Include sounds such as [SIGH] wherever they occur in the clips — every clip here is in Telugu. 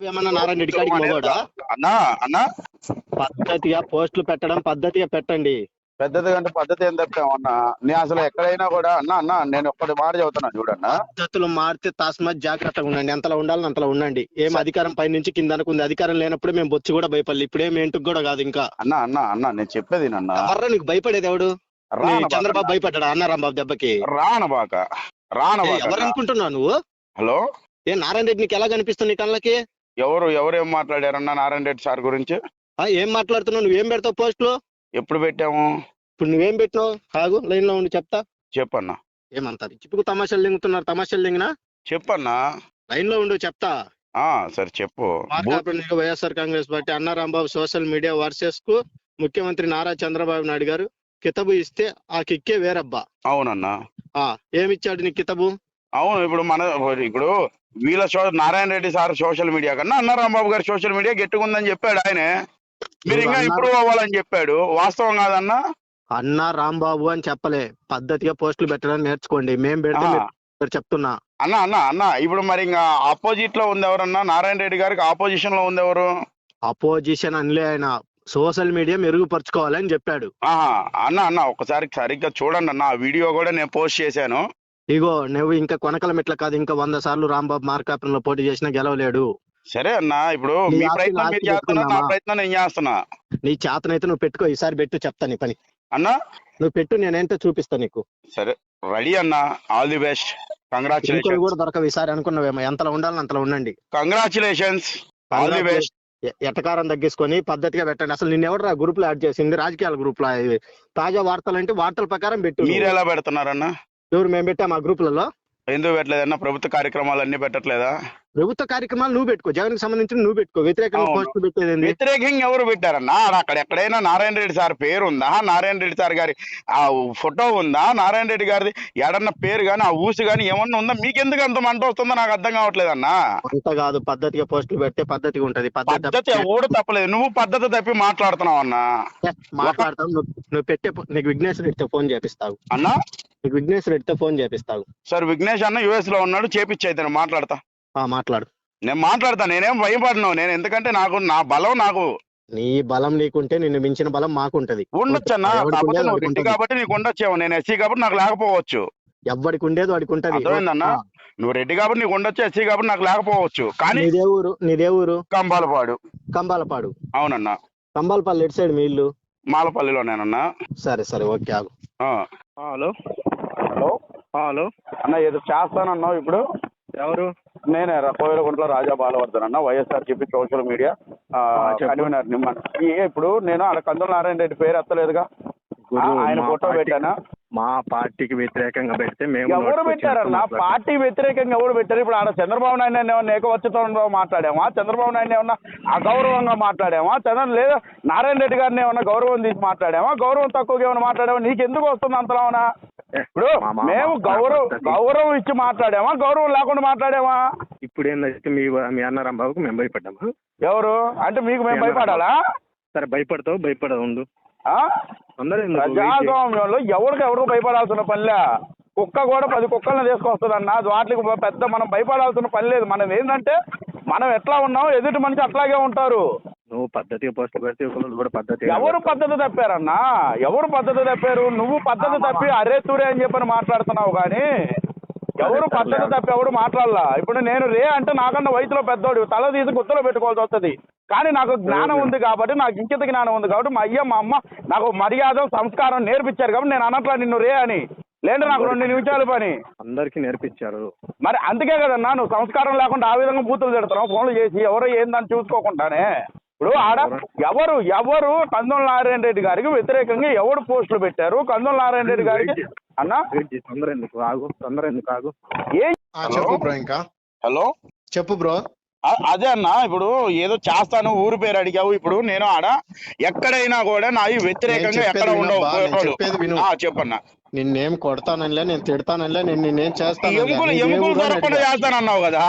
ఏమన్నా నారాయణ రెడ్డి కాడికి మగోడా అన్నా అన్నా. పద్ధతిగా పోస్టులు పెట్టడం పద్ధతిగా పెట్టండి. పెద్దది కంటే పద్ధతి ఏం తప్పామన్నా నేను అసలు ఎక్కడైనా కూడా అన్నా అన్నా నేను ఒక్కటి మాట చెబుతున్నా చూడన్నా. పద్ధతులు మారితే తస్మత్ జాగ్రత్తగా ఉండండి. ఎంతలో ఉండాలని అంతలో ఉండండి. ఏం అధికారం పై నుంచి కింద ఉంది అధికారం లేనప్పుడు మేము బొచ్చి కూడా భయపడలేదు ఇప్పుడేం ఏంటికి కూడా కాదు ఇంకా. అన్నా అన్నా అన్నా నేను చెప్పేది నన్న ఎవర్రా నీకు భయపడేది ఎవడు? చంద్రబాబు భయపడ్డా అన్న రాంబాబు దెబ్బకి. రానబాక. రానబాక. ఎవరు అనుకుంటున్నావు నువ్వు? హలో? ఏ నారాయణ రెడ్డి నీకు ఎలా కనిపిస్తుంది నీ కళ్ళకి? ఎవరు ఎవరేం మాట్లాడారన్నా నారాయణ రెడ్డి సార్ గురించి? ఆ, ఏం మాట్లాడుతున్నావు? నువ్వేం పెడతావు పోస్టులు? ఎప్పుడు పెట్టాము? ఇప్పుడు నువ్వేం పెట్టినావు? ఆగు లైన్లో ఉండి చెప్తా. చెప్పన్నా. ఏమంటారు చిప్పుకు తమాషాలు దింగుతున్నారు తమాషాలు దింగినా చెప్పన్నా. లైన్లో ఉండు చెప్తా. ఆ సరే చెప్పు. మార్కాపురం వైఎస్ఆర్ కాంగ్రెస్ పార్టీ అన్న రాంబాబు సోషల్ మీడియా వర్సెస్కు ముఖ్యమంత్రి నారా చంద్రబాబు నాయుడు గారు కితబు ఇస్తే ఆ కిక్కే వేరబ్బా. అవునన్నా. ఆ ఏమిచ్చాడు నీ కితబు? అవును ఇప్పుడు మన ఇప్పుడు వీళ్ళ so Narayana Reddy sir social media కన్నా అన్న రాంబాబు గారి సోషల్ మీడియా గట్టిగుందని చెప్పాడు ఆయనే. మీరు ఇంకా. ఇంప్రూవ్ అవ్వాలని చెప్పాడు. వాస్తవం కాదన్నా? అన్న రాంబాబు అని చెప్పలే. పద్ధతిగా పోస్టులు పెట్టడం నేర్చుకోండి. మేం పెడితే. మీరు చెప్తున్నా. అన్న అన్న అన్న ఇప్పుడు మరి ఇంకా ఆపోజిట్లో ఉంది ఎవరన్నా నారాయణ రెడ్డి గారికి ఆపోజిషన్లో ఉంది ఎవరు అపోజిషన్ అనలే ఆయన. సోషల్ మీడియా మెరుగుపరుచుకోవాలని చెప్పాడు. అన్న అన్న ఒకసారి సరిగ్గా చూడండి అన్న. ఆ వీడియో కూడా నేను పోస్ట్ చేశాను. ఇగో నువ్వు ఇంకా కొనకల మెట్ల కాదు ఇంకా వంద సార్లు రాంబాబు మార్కాపురంలో పోటీ చేసినా గెలవలేడు. సరే అన్న ఇప్పుడు నీ మీ ఆస్తి ప్రయత్నం ఆస్తి మీరు చేస్తున్నా నా పెట్టుకుందామా? ప్రయత్నం నేను చేస్తున్నా. నీ చేతనైతే నువ్వు పెట్టుకో ఈసారి పెట్టు చెప్తా నీ పని. అన్న? నువ్వు పెట్టు నేనేంటో చూపిస్తా నీకు. సరే రెడీ అన్న ఆల్ ది బెస్ట్. ఇంకోటి కంగ్రాచులేషన్స్ కూడా దొరకవు ఈసారి అనుకున్నావేమో ఎంతలో ఉండాలని అంతలో ఉండండి. కంగ్రాచులేషన్స్ ఆల్ ది బెస్ట్ ఎటకారం తగ్గించుకొని పద్ధతిగా పెట్టండి. అసలు నిన్న ఎవరు గ్రూప్లో యాడ్ చేసింది? రాజకీయాల గ్రూప్లో. తాజా వార్తలు అంటే వార్తల ప్రకారం పెట్టు మీరు ఎలా పెడుతున్నారన్న? ఎవరు మేము పెట్టాం ఆ గ్రూపులలో? ఎందుకు పెట్టలేదన్న ప్రభుత్వ కార్యక్రమాలు అన్ని పెట్టట్లేదా? ప్రభుత్వ కార్యక్రమాలు నువ్వు పెట్టుకో. జగన్కి సంబంధించి నువ్వు పెట్టుకో. వ్యతిరేకంగా. పోస్టులు పెట్టేది? వ్యతిరేకంగా ఎవరు పెట్టారన్నా? అక్కడ ఎక్కడైనా నారాయణ రెడ్డి సార్ పేరు ఉందా? నారాయణ రెడ్డి సార్ గారి ఆ ఫోటో ఉందా? నారాయణ రెడ్డి గారిది ఎడన్న పేరు గాని ఆ ఊసి గాని ఏమన్నా ఉందా? మీకెందుకు అంత మంట వస్తుందో నాకు అర్థం కావట్లేదన్నా. అంత కాదు. పద్ధతిగా పోస్టులు పెడితే పద్ధతిగా ఉంటది. పద్ధతి ఎవడు తప్పలేదు. నువ్వు పద్ధతి తప్పి మాట్లాడుతున్నావు అన్నా మాట్లాడతావు. నువ్వు పెట్టే నీకు విఘ్నేశ్వర ఫోన్ చేపిస్తావు. అన్నా? నీకు విఘ్నేశ్వర రెడ్డితో ఫోన్ చేపిస్తావు సార్ విఘ్నేష్ అన్న యుఎస్లో ఉన్నాడు చేపిచ్చైతే నేను మాట్లాడతా. ఆ మాట్లాడు. నేను మాట్లాడతా నేనేం భయపడను నేను ఎందుకంటే నాకు నా బలం నాకు. నీ బలం నీకుంటే నిన్ను మించిన బలం మాకుంటది. ఉండొచ్చు అన్న కాకపోతే నువ్వు రెడ్డి. కాబట్టి నీకు ఉండొచ్చేమో నేను ఎస్సీ కాబట్టి నాకు లేకపోవచ్చు. ఎవరికి ఉండేది వాడికి ఉంటది. అర్థమైందన్నా. నువ్వు రెడ్డి కాబట్టి నీకు ఉండొచ్చు ఎస్సీ కాబట్టి నాకు లేకపోవచ్చు. కానీ నీదే ఊరు నీదే ఊరు? కంబాలపాడు. కంబాలపాడు. అవునన్నా. కంబాలపాడు ఎటు సైడ్ మీ ఇల్లు? మాలపల్లిలో నేనన్నా సరే సరే ఓకే ఆగు. హలో. హలో. అన్న ఏదో చేస్తానన్నావు ఇప్పుడు? ఎవరు? నేనే కోయిలకుంట్ల రాజా బాలవర్ధన్ అన్న వైఎస్ఆర్ చెప్పి సోషల్ మీడియా. కన్వీనర్ నిమ్మ ఈ ఇప్పుడు నేను ఆడ కందుల నారాయణ రెడ్డి పేరు ఎత్తలేదుగా. ఆయన ఫోటో పెట్టానా? మా పార్టీకి వ్యతిరేకంగా పెడితే మేము ఎవరు పెట్టారన్న. పార్టీ వ్యతిరేకంగా ఎవరు పెట్టారు? ఇప్పుడు ఆడ చంద్రబాబు నాయుడు ఏమన్నా ఏకవచ్చతంలో మాట్లాడామా? చంద్రబాబు నాయుడు ఏమన్నా అగౌరవంగా మాట్లాడామా? చంద్ర లేదా నారాయణ రెడ్డి గారిని ఏమన్నా గౌరవం తీసి మాట్లాడామా? గౌరవం తక్కువగా ఏమైనా మాట్లాడామా? నీకు ఎందుకు వస్తుంది అంతలోనా ఇప్పుడు మేము గౌరవం. గౌరవం ఇచ్చి మాట్లాడామా? గౌరవం లేకుండా మాట్లాడామా? ఇప్పుడు ఏంటంటే మీ మీ అన్న రాంబాబుకి మేము భయపడ్డామా. ఎవరు? అంటే మీకు మేము భయపడాలా? సరే భయపడతావు భయపడ ఉండు. ప్రజాస్వామ్యంలో ఎవరికి ఎవరికి భయపడాల్సిన పనిలే. కుక్క కూడా పది కుక్కలను తీసుకొస్తుందన్న వాటికి పెద్ద మనం భయపడాల్సిన పని లేదు. మనం ఏంటంటే మనం ఎట్లా ఉన్నాం ఎదుటి మనిషి అట్లాగే ఉంటారు. నువ్వు పద్ధతిగా పోస్ట్ పెడితే ఒకళ్ళు కూడా పద్ధతి ఎవరు పద్ధతి తప్పారన్నా? ఎవరు పద్ధతి తప్పారు? నువ్వు పద్ధతి తప్పి అరే తూరే అని చెప్పని మాట్లాడుతున్నావు కానీ ఎవరు పద్ధతి తప్పి ఎవరు మాట్లాడలా? ఇప్పుడు నేను రే అంటే నాకన్నా వయసులో పెద్దోడు తల తీసి గుత్తలో పెట్టుకోవాల్సి వస్తుంది. కానీ నాకు జ్ఞానం ఉంది కాబట్టి నాకు ఇంకిత జ్ఞానం ఉంది కాబట్టి మా అయ్య మా అమ్మ నాకు మర్యాద సంస్కారం నేర్పించారు కాబట్టి నేను అనట్లా నిన్ను రే అని. లేదంటే నాకు రెండు నిమిషాలు పని. అందరికీ నేర్పించారు. మరి అందుకే కదన్నా నువ్వు సంస్కారం లేకుండా ఆ విధంగా బూతులు తిడుతున్నావు ఫోన్లు చేసి ఎవరో ఏందని చూసుకోకుండానే. ఇప్పుడు ఆడ ఎవరు ఎవరు కందుల నారాయణ రెడ్డి గారికి వ్యతిరేకంగా ఎవరు పోస్టులు పెట్టారు? కందుల నారాయణ రెడ్డి గారికి అన్న. తొందర ఎందుకు ఆగు తొందర ఎందుకు ఆగు? ఏం చెప్పు బ్రో ఇంకా. హలో? చెప్పు బ్రో. అదే అన్న ఇప్పుడు ఏదో చేస్తాను ఊరు పేరు అడిగావు ఇప్పుడు నేను ఆడ ఎక్కడైనా కూడా నా వ్యతిరేకంగా ఎక్కడ ఉండవు చెప్పన్నా. నిన్నేం కొడతాననిలే నేను తిడతాననిలే నేను నిన్నేం ఎముకలు చేస్తాను ఎముకలు దొరకకుండా చేస్తానన్నావు కదా?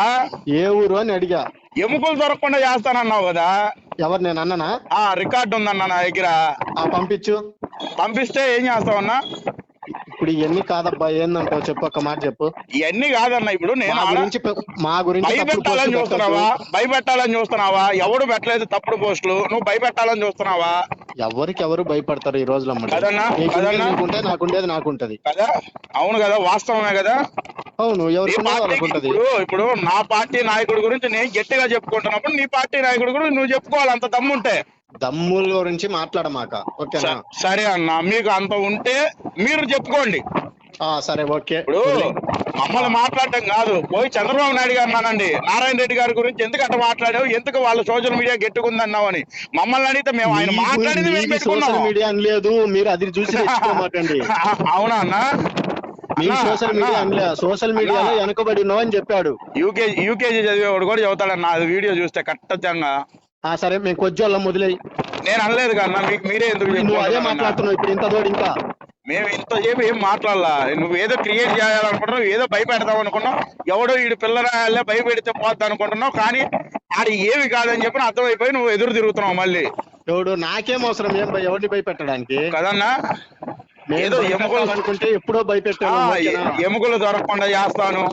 ఏ ఊరు అని అడిగా. ఎముకలు దొరకకుండా చేస్తానన్నావు కదా? ఎవరు నేను అన్ననా? ఆ రికార్డు ఉందన్న నా దగ్గర. పంపించు. పంపిస్తే ఏం చేస్తావన్నా? ఇప్పుడు ఇవన్నీ కాదబ్బా ఏందంటావు? చెప్పు ఒక మాట చెప్పు. ఇవన్నీ కాదన్న ఇప్పుడు నేను మా గురించి పె- మా గురించి తప్పుడు భయపెట్టాలని పోస్టులు చూస్తున్నావా. భయపెట్టాలని చూస్తున్నావా? ఎవడు పెట్టలేదు తప్పుడు పోస్టులు? నువ్వు భయపెట్టాలని చూస్తున్నావా? ఎవరికి ఎవరు భయపడతారు ఈ రోజులో. కదన్నా? కదన్నా? నీకుంటే నాకుండేది నాకుంటది. కదా? అవును కదా వాస్తవమే కదా? అవును నీ ఎవరికి పార్టీకి వాళ్ళకు ఉంటది ఇప్పుడు ఇప్పుడు నా పార్టీ నాయకుడి గురించి నేను గట్టిగా చెప్పుకుంటున్నప్పుడు నీ పార్టీ నాయకుడి గురించి నువ్వు చెప్పుకోవాలి అంత దమ్ముంటే. దమ్ముల గురించి మాట్లాడమాక. ఓకేనా? సరే అన్న మీకు అంత ఉంటే మీరు చెప్పుకోండి. ఆ, సరే ఓకే. ఇప్పుడు మమ్మల్ని మాట్లాడటం కాదు. పోయి చంద్రబాబు నాయుడు గారు అన్నానండి నారాయణ రెడ్డి గారి గురించి ఎందుకు అట్లా మాట్లాడావు? ఎందుకు వాళ్ళ సోషల్ మీడియా గెట్టుకుందన్నావు అని. మమ్మల్ని అడిగితే మేము ఆయన మాట్లాడింది సోషల్ మీడియా అని లేదు. మీరు అది చూసి [LAUGHS] అవునా అన్న? మీరు అన్నా, సోషల్ మీడియా అన్నా. అనలే. సోషల్ మీడియాలో అన్నా. వెనకబడి ఉన్నావు అని చెప్పాడు. యూకేజీ యూకేజీ చదివేవాడు కూడా చదువుతాడన్న. అది వీడియో చూస్తే ఖచ్చితంగా. ఆ సరే మేము కొజ్జోళ్ళం మొదలై నేను అనలేదు కన్నా మీకు మీరే ఎందుకు నువ్వు అదే? మాట్లాడుతున్నావు ఇప్పుడు ఇంత తోడు ఇంకా. మేము ఇంతసేపు ఏం మాట్లాడలా? నువ్వు ఏదో క్రియేట్ చేయాలనుకుంటున్నావు ఏదో భయపెడతావు అనుకున్నావు ఎవడో వీడు పిల్లరాయాలే భయపెడితే పోద్ది అనుకుంటున్నావు కానీ ఆడి ఏమి కాదని చెప్పి అర్థమైపోయి నువ్వు ఎదురు తిరుగుతున్నావు మళ్ళీ. ఎవడు నాకేం అవసరం ఏం ఎవరిని భయపెట్టడానికి? కదన్నా? ఏదో ఎముకలు అనుకుంటే ఎప్పుడో భయపెట్టాను ఓకేనా? ఎముకలు దొరకకుండా చేస్తాను.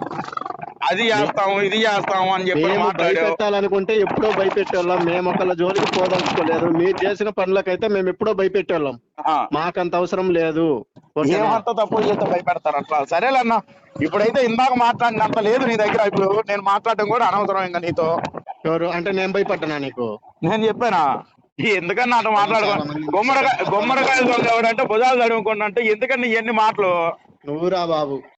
అది చేస్తాము ఇది చేస్తాము అని చెప్పి భయపెట్టాలనుకుంటే ఎప్పుడో భయపెట్టేవాళ్ళం. మేము ఒకళ్ళ జోలికి పోదలుచుకోలేదు. మీరు చేసిన పనులకైతే మేము ఎప్పుడో భయపెట్టేవాళ్ళం. ఆ. మాకంత అవసరం లేదు? ఏమంత తప్పు చేస్తే భయపెడతారు అట్లా. సరేలన్నా ఇప్పుడైతే ఇందాక మాట్లాడినంత లేదు నీ దగ్గర. ఇప్పుడు నేను మాట్లాడడం కూడా అనవసరం ఇంకా నీతో. ఎవరు? అంటే నేను భయపడ్డానా నీకు? నేను చెప్పానా? ఎందుకన్నా అట్లా మాట్లాడుకో గుమ్మడికాయ గుమ్మడికాయలు ఎవడంటే భుజాలు తడుముకుంటా అంటే ఎందుకన్నా ఇవన్నీ మాటలు? నువ్వురా బాబు.